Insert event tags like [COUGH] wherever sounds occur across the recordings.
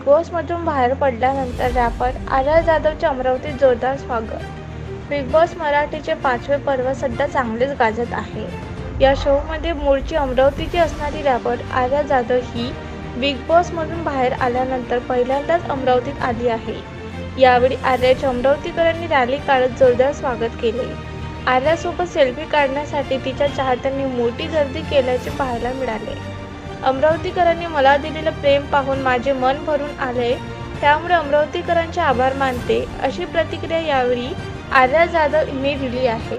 Big बॉसमधून बाहेर पडल्यानंतर रॅपर आर्या जाधवचे अमरावतीत जोरदार स्वागत. बिग बॉस मराठीचे पाचवे पर्व सध्या चांगलेच गाजत आहे. या शोमध्ये मूळची अमरावतीची असणारी रॅपर आर्या जाधव ही बिग बॉसमधून बाहेर आल्यानंतर पहिल्यांदाच अमरावतीत आली आहे. यावेळी आर्याच्या अमरावतीकरांनी रॅली काढत जोरदार स्वागत केले. आर्यासोबत सेल्फी काढण्यासाठी तिच्या चाहत्यांनी मोठी गर्दी केल्याचे पाहायला मिळाले. अमरावतीकरांनी मला दिलेलं प्रेम पाहून माझे मन भरून आले त्यामुळे अमरावतीकरांचे आभार मानते. अशी प्रतिक्रिया यावेळी आर्या जाधव हिने दिली आहे.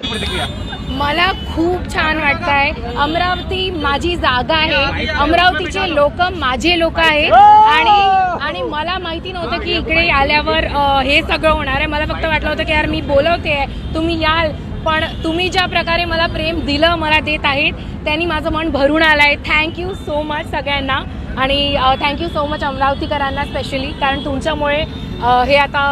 मला खूप छान वाटत आहे अमरावती माझी जागा आहे. अमरावतीचे लोक माझे लोक आहेत. आणि आणि मला माहिती नव्हतं की इकडे आल्यावर हे सगळं होणार आहे. मला फक्त वाटलं होतं की यार मी बोलवते. तुम्ही याल. पण तुम्ही ज्या प्रकारे मला प्रेम दिलं मला देत आहेत त्यांनी माझं मन भरून आलं आहे थँक्यू सो मच सगळ्यांना. आणि थँक्यू सो मच अमरावतीकरांना स्पेशली कारण तुमच्यामुळे हे आता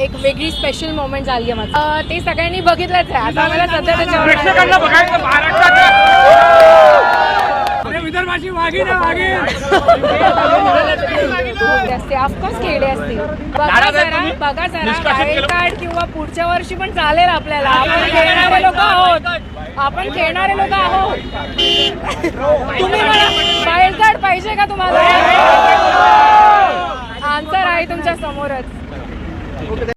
एक वेगळी स्पेशल मोमेंट झाली आहे माझं. ते सगळ्यांनी बघितलंच आहे. आता मला सध्या जास्त ऑफकोर्स खेळले असतील. बघा जरा? बघा जरा केलं? कार्ड किंवा पुढच्या वर्षी पण चालेल आपल्याला. आपण खेळणारे लोक आहोत. आपण खेळणारे लोक आहोत. [LAUGHS] तुम्ही मला वाईल्ड कार्ड पाहिजे का तुम्हाला? आन्सर आहे तुमच्या समोरच.